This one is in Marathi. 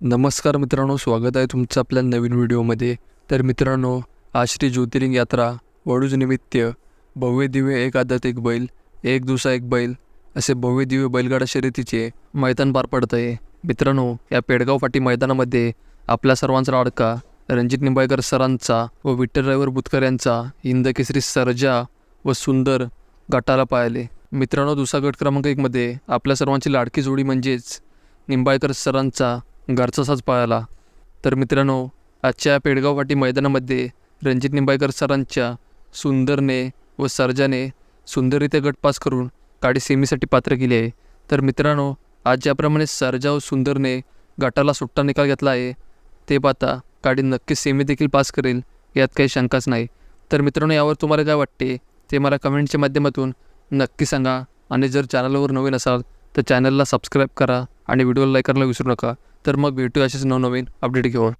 नमस्कार मित्रांनो स्वागत आहे तुमचं आपल्या नवीन व्हिडिओमध्ये. तर मित्रांनो आज श्री ज्योतिर्लिंग यात्रा वडूज निमित्त भव्य दिव्य एक आदत एक बैल एक दुसरा एक बैल असे भव्य दिव्य बैलगाडा शर्यतीचे मैदान पार पडत आहे मित्रांनो या पेडगाव फाटी मैदानामध्ये आपल्या सर्वांचा लाडका रणजित निंबाळकर सरांचा व विठ्ठल ड्रायव्हर बुतकर यांचा हिंदकेसरी सर्जा व सुंदर गटाला पाहिले मित्रांनो दुसरा गट क्रमांक एकमध्ये आपल्या सर्वांची लाडकी जोडी म्हणजेच निंबाळकर सरांचा घरचा साज पाळाला तर मित्रांनो आजच्या पेडगाववाटी मैदानामध्ये रणजित निंबाळकर सरांच्या सुंदरने व सर्जाने सुंदररित्या गट पास करून गाडी सेमीसाठी पात्र केली आहे. तर मित्रांनो आज ज्याप्रमाणे सर्जा व सुंदरने गटाला सुट्टा निकाल घेतला आहे ते पाहता गाडी नक्कीच सेमी देखील पास करेल यात काही शंकाच नाही. तर मित्रांनो यावर तुम्हाला काय वाटते ते मला कमेंटच्या माध्यमातून नक्की सांगा. आणि जर चॅनलवर नवीन असाल तर चॅनलला सबस्क्राईब करा. आणि व्हिडिओला लाईक करायला विसरू नका. तर मग भेटू असेच नवनवीन अपडेट घेऊन.